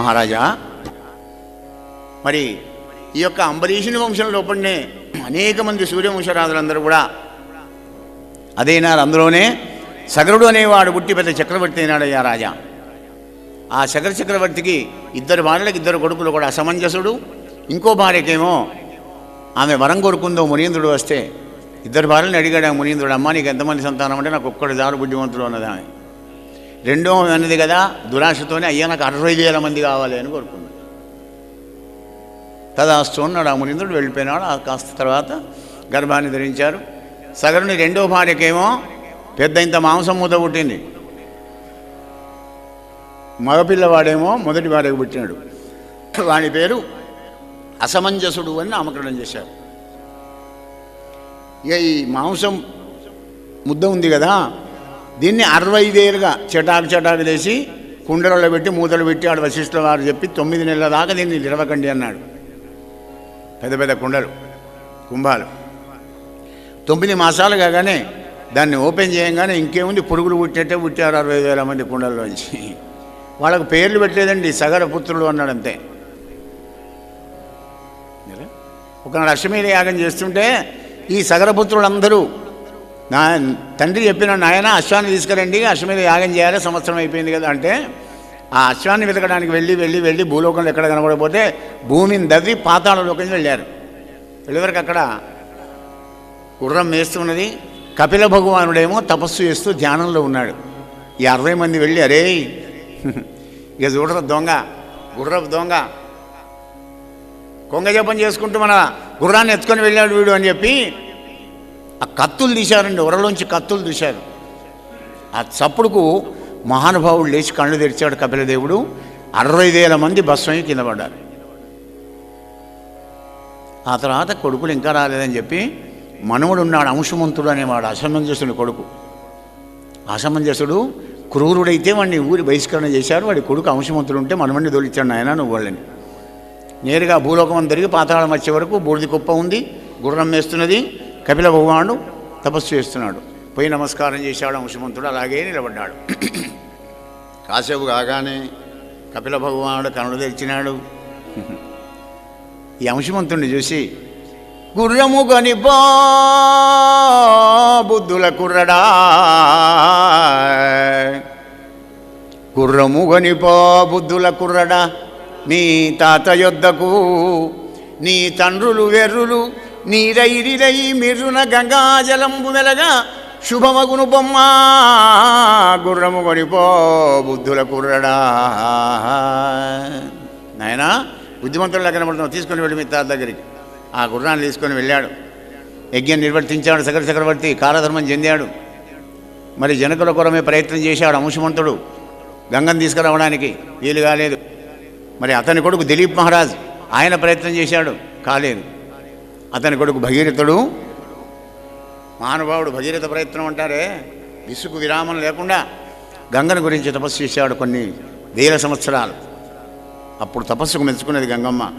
మహారాజా. మరి ఈ యొక్క అంబరీషుని వంశం లోపలనే అనేక మంది సూర్యవంశరాజులందరూ కూడా అదైనారు అందులోనే సగరుడు అనేవాడు పుట్టి పెద్ద చక్రవర్తి అయినాడయ్యా రాజా. ఆ శగర చక్రవర్తికి ఇద్దరు భార్యలకు ఇద్దరు కొడుకులు కూడా అసమంజసుడు ఇంకో భార్యకేమో ఆమె వరం కోరుకుందో మునీంద్రుడు వస్తే ఇద్దరు భార్యలను అడిగాడు ఆ మునీంద్రుడు అమ్మ నీకు ఎంతమంది సంతానం అంటే నాకు ఒక్కడు దారు బుద్ధిమంతుడు అన్నది ఆమె. రెండో అన్నది కదా దురాశతోనే అయ్యా నాకు అరవై వేల మంది కావాలి అని కోరుకున్నాడు. తదాస్తు అన్నాడు ఆ వెళ్ళిపోయినాడు ఆ కాస్త తర్వాత గర్భాన్ని ధరించారు. సగరుని రెండో భార్యకేమో పెద్ద ఇంత మాంసం మూత పుట్టింది. మగపిల్లవాడేమో మొదటి భార్యకు పుట్టినాడు. వాని పేరు అసమంజసుడు అని నామకరణం చేశారు. ఇక ఈ మాంసం ముద్ద ఉంది కదా దీన్ని అరవై వేలుగా చటాకు చటాకు చేసి కుండలలో పెట్టి మూతలు పెట్టి ఆడ వశిష్ఠుల వారు చెప్పి తొమ్మిది నెలల దాకా దీన్ని నిలవకండి అన్నాడు. పెద్ద పెద్ద కుండలు కుంభాలు. తొమ్మిది మాసాలు కాగానే దాన్ని ఓపెన్ చేయగానే ఇంకేముంది పురుగులు పుట్టినట్టే పుట్టారు అరవై వేల మంది కుండల్లోంచి వాళ్ళకు పేర్లు పెట్టలేదండి సగర పుత్రులు అన్నాడు అంతే. ఒక అశ్వమేధ యాగం చేస్తుంటే ఈ సగరపుత్రులందరూ నా తండ్రి చెప్పిన నాయన అశ్వాన్ని తీసుకురండి అశ్వమేధ యాగం చేయాలి సంవత్సరం అయిపోయింది కదా అంటే ఆ అశ్వాన్ని వెతకడానికి వెళ్ళి వెళ్ళి వెళ్ళి భూలోకంలో ఎక్కడ కనబడకపోతే భూమిని దవ్వి పాతాళలోకి వెళ్ళారు. వెళ్ళేవరకు అక్కడ గుర్రం మేస్తున్నది. కపిల భగవానుడేమో తపస్సు చేస్తూ ధ్యానంలో ఉన్నాడు. ఈ అరవై మంది వెళ్ళి అరే ఇక చూడరు దొంగ గుర్రపు దొంగ. కొంగ జపం చేసుకుంటూ మన గుర్రాన్ని ఎత్తుకొని వెళ్ళాడు వీడు అని చెప్పి ఆ కత్తులు తీశారండి ఉరలోంచి కత్తులు తీశారు. ఆ చప్పుడుకు మహానుభావుడు లేచి కళ్ళు తెరిచాడు కపిలదేవుడు. అరవై వేల మంది భస్మయ్యి కింద పడ్డారు. ఆ తర్వాత కొడుకులు ఇంకా రాలేదని చెప్పి మనవుడు ఉన్నాడు అంశమంతుడు అనేవాడు అసమంజసుడు కొడుకు. అసమంజసుడు క్రూరుడైతే వాడిని ఊరి బహిష్కరణ చేశారు వాడి కొడుకు అంశమంతుడు ఉంటే మనవడిని దొలిచాడు ఆయన నువ్వు వాళ్ళని. నేరుగా భూలోకం తిరిగి పాతాళం వచ్చే వరకు బూడిది కుప్ప ఉంది గుర్రం వేస్తున్నది కపిల భగవానుడు తపస్సు చేస్తున్నాడు. పోయి నమస్కారం చేశాడు అంశమంతుడు అలాగే నిలబడ్డాడు. కాసేపు కాగానే కపిల భగవానుడు కనులు తెరిచినాడు. ఈ అంశమంతుడిని చూసి గుర్రము గనిపో బుద్ధుల కుర్రడా గుర్రము గనిపో బుద్ధుల కుర్రడా నీ తాత యొద్దకు నీ తండ్రులు వెర్రులు నీరైరిరై మిర్రున గంగాజలంబు మెలగా శుభమగును బొమ్మ. గుర్రము కొనిపో బుద్ధుల కుర్రడా. నాయనా బుద్ధిమంతుల్లో కనబడుతున్నావు. తీసుకొని వెళ్ళి మీ తాత దగ్గరికి. ఆ గుర్రాన్ని తీసుకొని వెళ్ళాడు. యజ్ఞం నిర్వర్తించాడు సకర చక్రవర్తి కాలధర్మం చెందాడు. మరి జనకుల కొరమే ప్రయత్నం చేశాడు అంశమంతుడు గంగను తీసుకురావడానికి వీలు కాలేదు. మరి అతని కొడుకు దిలీప్ మహారాజ్ ఆయన ప్రయత్నం చేశాడు. కాలేదు. అతని కొడుకు భగీరథుడు. మహానుభావుడు భగీరథ ప్రయత్నం అంటారే? విసుగు విరామం లేకుండా గంగను గురించి తపస్సు చేశాడు కొన్ని వేల సంవత్సరాలు. అప్పుడు తపస్సుకు మెచ్చుకున్నది గంగమ్మ.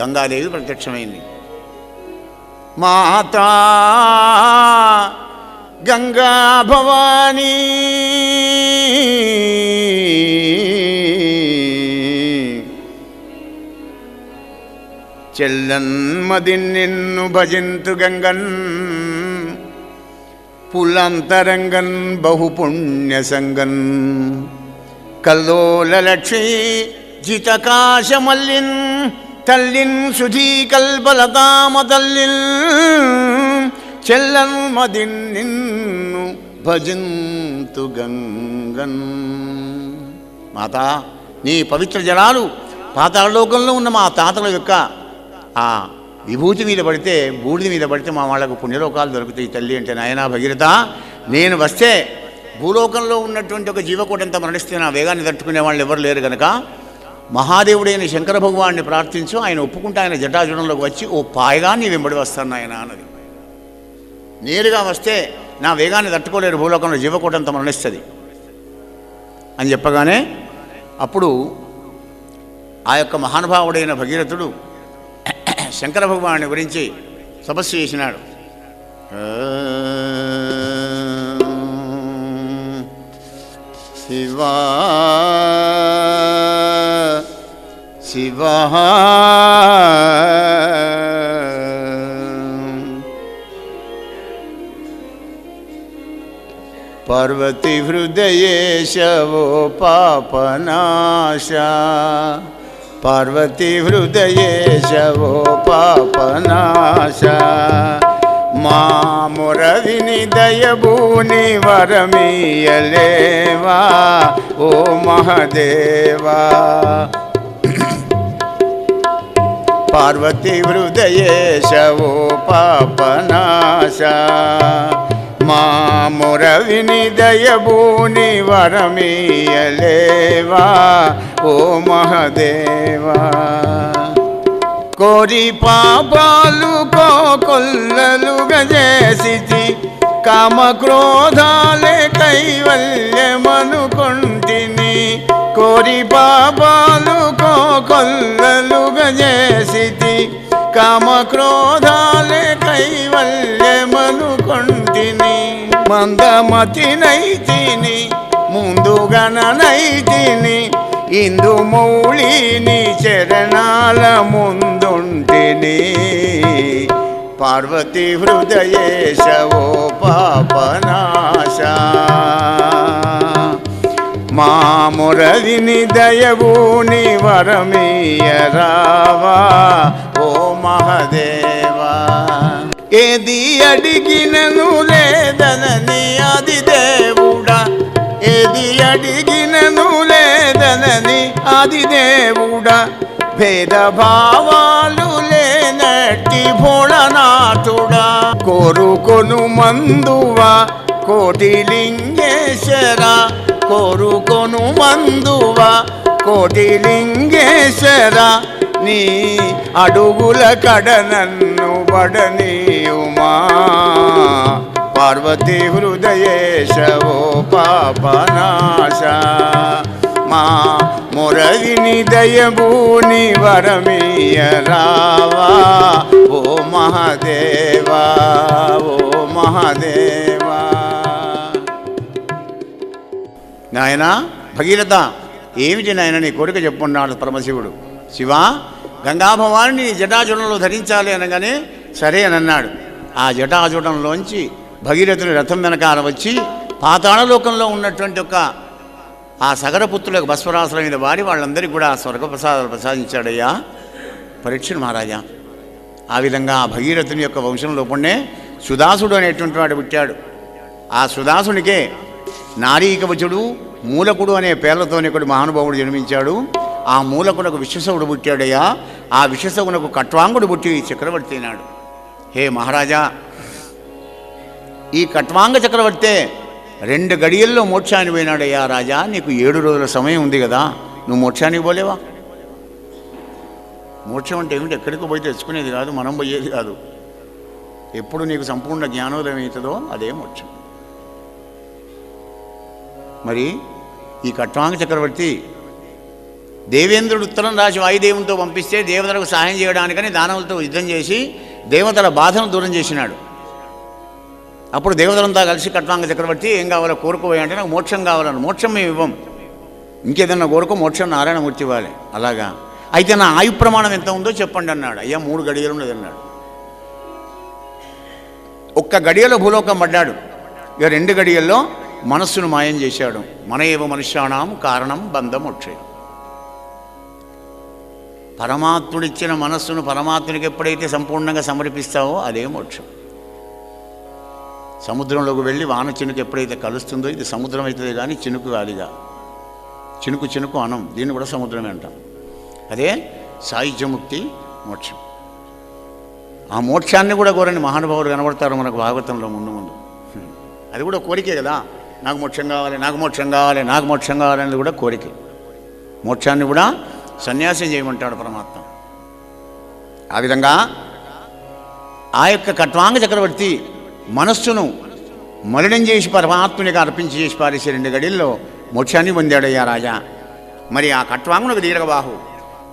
గంగాదేవి ప్రత్యక్షమైంది. మాతా గంగా భవానీ చెల్లన్మది నిన్ను భజింతు గంగన్. పులంతరంగన్ బహుపుణ్యసంగన్ కల్లోల లక్ష్మీ జితకాశమల్లిన్ తల్లిన్ సుధీ కల్పలతామతల్లిన్ మదిన్ నిన్ను భజంతు గంగన్. మాతా నీ పవిత్ర జలాలు పాతాళలోకంలో ఉన్న మా తాతల యొక్క ఆ విభూతి మీద పడితే బూడిద మీద పడితే మా వాళ్ళకు పుణ్యలోకాలు దొరుకుతాయి తల్లి అంటే నాయనా భగీరథ నేను వస్తే భూలోకంలో ఉన్నటువంటి ఒక జీవకోటంతా మరణిస్తే నా వేగాన్ని తట్టుకునే వాళ్ళు ఎవరు లేరు కనుక మహాదేవుడైన శంకర భగవాన్ని ప్రార్థించు ఆయన ఒప్పుకుంటే ఆయన జటాజుడంలోకి వచ్చి ఓ పాయగా నీ వెంబడి వస్తాను ఆయన అన్నది. నేరుగా వస్తే నా వేగాన్ని తట్టుకోలేరు భూలోకంలో జీవకోటంత మరణిస్తుంది. అని చెప్పగానే అప్పుడు ఆ యొక్క మహానుభావుడైన భగీరథుడు శంకర భగవాన్ని గురించి తపస్సు చేసినాడు. శివా శివ పార్వతి హృదయేశవో పాపనాశ. హృదయేశవో పాపనాశ. మా మురవిని దయభూని వరమీయలేవా? ఓ మహదేవా. పార్వతి హృదయేశవో పాపనాశ. మా మురవిని దయభూని వరమీయలేవా? ఓ మహదేవా. కోరి పాపాలు కోకొల్లలుగా గజేసి కామ క్రోధాలే కైవల్యమనుకుంటిని కోరి పాపాలు కోకొల్లలుగా గజేసి కామ క్రోధాలే కైవల్యమనుకుంటిని మందమతినైతిని ముందుగననైతిని ఇందు మౌళిని చరణాల ముందుంటిని. పార్వతి హృదయేశవో పాపనాశ. మా మురళిని మురవిని దయభూని వరమీయరావా ఓ మహదేవా ఏది అడిగినను లేదనని అది దేవుడా. ఏది అడిగినను లేదనని అది దేవుడా. భేదభావాలు లేనట్టి భోళనాథుడా. కోరుకొను మందువా కోటిలింగేశ్వర. కోరుకొను మందువా కోటిలింగేశ్వర. నీ అడుగుల కడ నన్ను బడనీయుమా పార్వతి హృదయేశవో పాపనాశ. మా మురళిని దయభూని వరమీయ రావా. ఓ మహాదేవా ఓ మహాదేవా. నాయన భగీరథ ఏమిటి నాయన నీ కొడుకు చెప్పున్నాడు పరమశివుడు? శివ గంగాభవాన్ని నీ ధరించాలి అనగానే సరే అని అన్నాడు. ఆ జటాజుటంలోంచి భగీరథుని రథం వెనకాల వచ్చి పాతాళలోకంలో ఉన్నటువంటి ఒక ఆ సగరపుత్రులకు భస్వరాసుల మీద వారి వాళ్ళందరికీ కూడా స్వర్గప్రసాదాలు ప్రసాదించాడయ్యా. పరీక్షను మహారాజా ఆ విధంగా ఆ భగీరథుని యొక్క వంశంలో పుణ్యే సుదాసుడు అనేటువంటి వాడు పుట్టాడు. ఆ సుదాసునికే నారీకవచుడు మూలకుడు అనే పేర్లతోనే ఒకటి మహానుభావుడు జన్మించాడు. ఆ మూలకునకు విశ్వసవుడు పుట్టాడయ్యా. ఆ విశ్వసవునకు కట్వాంగుడు పుట్టి చక్రవర్తి అయినాడు. హే మహారాజా ఈ కట్వాంగ చక్రవర్తే రెండు గడియల్లో మోక్షానికి పోయినాడయ్యా రాజా. నీకు ఏడు రోజుల సమయం ఉంది కదా నువ్వు మోక్షానికి పోలేవా? మోక్షం అంటే ఏమిటి? ఎక్కడికి పోయి తెచ్చుకునేది కాదు మనం పోయేది కాదు. ఎప్పుడు నీకు సంపూర్ణ జ్ఞానోదయం అవుతుందో అదే మోక్షం. మరి ఈ కట్వాంగ చక్రవర్తి దేవేంద్రుడు ఉత్తరం రాసి వాయుదేవునితో పంపిస్తే దేవతలకు సహాయం చేయడానికని దానవులతో యుద్ధం చేసి దేవతల బాధను దూరం చేసినాడు. అప్పుడు దేవతలంతా కలిసి కట్వాంగ చక్రవర్తి ఏం కావాలో కోరుకోవాలి అంటే నాకు మోక్షం కావాలని మోక్షం మేము ఇవ్వం. ఇంకేదన్నా కోరుకో మోక్షం నారాయణమూర్తి ఇవ్వాలి. అలాగా? అయితే నా ఆయు ప్రమాణం ఎంత ఉందో చెప్పండి అన్నాడు. అయ్యా మూడు గడియలు ఉన్నది అన్నాడు. ఒక్క గడియలో భూలోకం పడ్డాడు. ఇక రెండు గడియల్లో మనస్సును మాయం చేశాడు. మన ఏవ మనుష్యాణం కారణం బంధం వచ్చేది పరమాత్ముడిచ్చిన మనస్సును పరమాత్మునికి ఎప్పుడైతే సంపూర్ణంగా సమర్పిస్తావో అదే మోక్షం. సముద్రంలోకి వెళ్ళి వాన చినుకు ఎప్పుడైతే కలుస్తుందో ఇది సముద్రం అవుతుంది కానీ చినుకు కాదుగా చినుకు చినుకు అనం దీన్ని కూడా సముద్రమే అంటాం. అదే సాయుధ్యముక్తి మోక్షం. ఆ మోక్షాన్ని కూడా కోరని మహానుభావులు కనబడతారు మనకు భాగవతంలో ముందు ముందు. అది కూడా కోరికే కదా. నాకు మోక్షం కావాలి నాకు మోక్షం కావాలి నాకు మోక్షం కావాలి అనేది కూడా కోరికే. మోక్షాన్ని కూడా సన్యాసం చేయమంటాడు పరమాత్మ. ఆ విధంగా ఆ యొక్క కట్వాంగ చక్రవర్తి మనస్సును మలినం చేసి పరమాత్మునిగా అర్పించి చేసి పారేసే రెండు గడిల్లో మోక్షాన్ని పొందాడయ్యా రాజా. మరి ఆ కట్వాంగునకు దీర్ఘబాహు.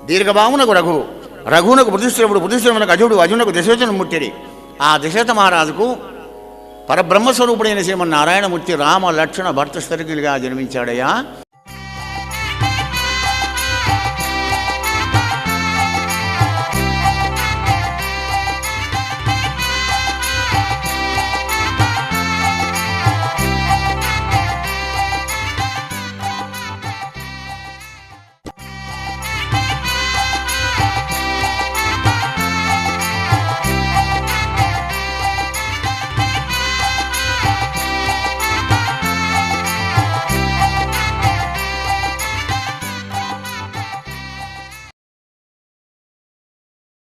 దీర్ఘబాహునకు రఘు. రఘునకు బుధిశ్రవుడు బుధిశ్రవునకు అజుడు అజునకు దశరథను ముట్టిడి ఆ దశరథ మహారాజుకు పరబ్రహ్మస్వరూపుడైన శ్రీమన్నారాయణమూర్తి రామ లక్ష్మణ భర్త స్థరికులుగా జన్మించాడయ్యా.